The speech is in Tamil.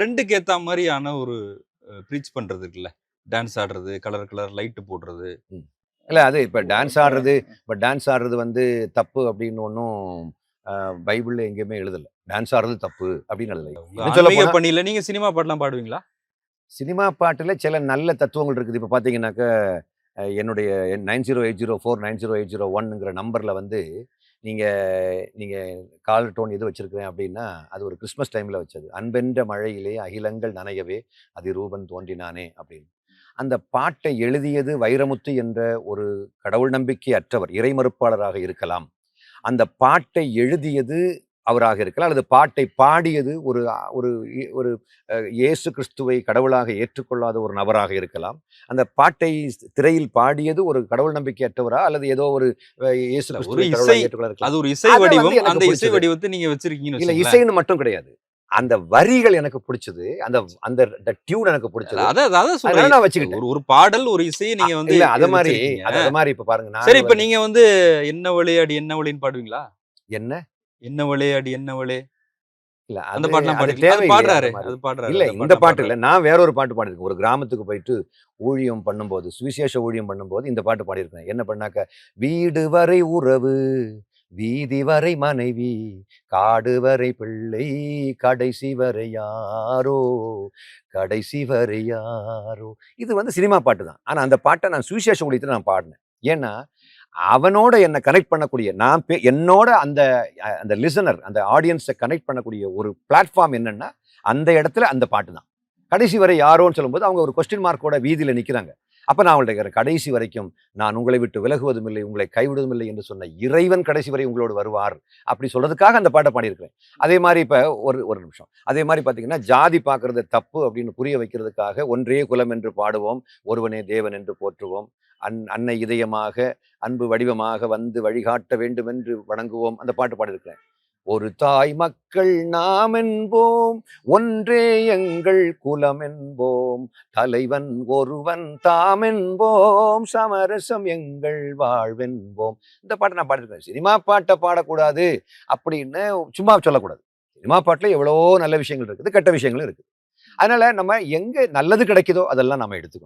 ட்ரெண்டுக்கு ஏத்த மாதிரியான ஒரு ப்ரீச் பண்றது இருக்குல்ல. டான்ஸ் ஆடுறது கலர் கலர் லைட் போடுறது. இல்லை அது இப்போ டான்ஸ் ஆடுறது இப்போ டான்ஸ் ஆடுறது வந்து தப்பு அப்படின்னு ஒன்றும் பைபிளில் எங்கேயுமே எழுதலை. டான்ஸ் ஆடுறது தப்பு அப்படின்னு எழுதலை. உங்க இன்னும் சொல்லப் ஆன்மீக போனா- பணியில நீங்க சினிமா பாட்டுலாம் பாடுவீங்களா? சினிமா பாட்டில் சில நல்ல தத்துவங்கள் இருக்குது. இப்போ பார்த்தீங்கன்னாக்கா என்னுடைய nine zero eight zero four nine zero eight zero ஒன்னுங்கிற நம்பரில் வந்து நீங்கள் நீங்கள் கால் டோன் எது வச்சுருக்கிறேன் அப்படின்னா அது ஒரு கிறிஸ்மஸ் டைமில் வச்சது. அன்பென்ற மழையிலே அகிலங்கள் நனையவே அதிரூபன் தோன்றினானே அப்படின்னு. அந்த பாட்டை எழுதியது வைரமுத்து என்ற ஒரு கடவுள் நம்பிக்கை அற்றவர் இறைமறுப்பாளராக இருக்கலாம். அந்த பாட்டை எழுதியது அவராக இருக்கலாம். அல்லது பாட்டை பாடியது ஒரு ஒரு ஒரு இயேசு கிறிஸ்துவை கடவுளாக ஏற்றுக்கொள்ளாத ஒரு நபராக இருக்கலாம். அந்த பாட்டை திரையில் பாடியது ஒரு கடவுள் நம்பிக்கையற்றவரா? அல்லது ஏதோ ஒரு இயேசு ஒரு இசை- அது ஒரு வடிவம் அந்த இசை. வடிவத்தை நீங்க வச்சிருக்கீங்கன்னு இல்ல. இசைன்னு மட்டும் கிடையாது. அந்த வரிகள் எனக்கு பிடிச்சது. அந்த அந்த டியூன் எனக்கு பிடிச்சது. அதான் அதான் நான் வச்சுக்கிட்டேன். ஒரு பாடல் ஒரு இசையை நீங்க வந்து இல்ல அத மாதிரி வச்சிருக்கீங்க. அது மாதிரி இப்ப பாருங்க. சரி இப்ப நீங்க வந்து என்ன வழி அடி என்ன வழின்னு பாடுவீங்களா? என்ன? என்ன வழி அடி என்ன வழி? இல்ல அந்த பாட்டுலாம் தேவையில்லையே பாடுறாரு. அது பாடுறாரு இல்ல இந்த பாட்டு. இல்ல. நான் வேற ஒரு பாட்டு பாடியிருக்கேன். ஒரு கிராமத்துக்கு போயிட்டு ஊழியம் பண்ணும்போது சுவிசேஷ ஊழியம் பண்ணும்போது இந்த பாட்டு பாடியிருக்கேன். என்ன பண்ணாக்க வீடு வரை உறவு வீதி வரை மனைவி காடு வரை பிள்ளை கடைசி வரை யாரோ கடைசி வரை யாரோ. இது வந்து சினிமா பாட்டு தான். ஆனா அந்த பாட்டை நான் சுவிசேஷ ஊழியத்தில் நான் பாடினேன். ஏன்னா அவனோட என்னை கனெக்ட் பண்ணக்கூடிய நான் பே- என்னோட அந்த அந்த லிசனர் அந்த ஆடியன்ஸை கனெக்ட் பண்ணக்கூடிய ஒரு பிளாட்ஃபார்ம் என்னன்னா அந்த இடத்துல அந்த பாட்டு தான் கடைசி வரை யாரோன்னு சொல்லும்போது அவங்க ஒரு கொஸ்டின் மார்க்கோட வீதியில் நிற்கிறாங்க அப்போ நான் அவங்கள்ட்ட கேட்குறேன் கடைசி வரைக்கும் நான் உங்களை விட்டு விலகுவதும் இல்லை உங்களை கைவிடுவதும் இல்லை என்று சொன்ன இறைவன் கடைசி வரை உங்களோடு வருவார் அப்படி சொல்றதுக்காக அந்த பாட்டை பாடியிருக்கிறேன். அதே மாதிரி இப்போ ஒரு ஒரு நிமிஷம். அதே மாதிரி பார்த்தீங்கன்னா ஜாதி பார்க்கறது தப்பு அப்படின்னு புரிய வைக்கிறதுக்காக ஒன்றே குலம் என்று பாடுவோம் ஒருவனே தேவன் என்று போற்றுவோம். அன் அன்னை இதயமாக அன்பு வடிவமாக வந்து வழிகாட்ட வேண்டும் என்று வணங்குவோம். அந்த பாட்டு பாடியிருக்கிறேன். ஒரு தாய் மக்கள் நாம் என்போம் ஒன்றே எங்கள் குலம் என்போம் தலைவன் ஒருவன் தாம் என்போம் சமரசம் எங்கள் வாழ்வென்போம். இந்த பாட்டை நான் பாடிருக்கேன் சினிமா பாட்டை பாடக்கூடாது அப்படின்னு சும்மா சொல்லக்கூடாது. சினிமா பாட்டில் எவ்வளோ நல்ல விஷயங்கள் இருக்குது கெட்ட விஷயங்களும் இருக்குது. அதனால் நம்ம எங்கே நல்லது கிடைக்குதோ அதெல்லாம் நம்ம எடுத்துக்கணும்.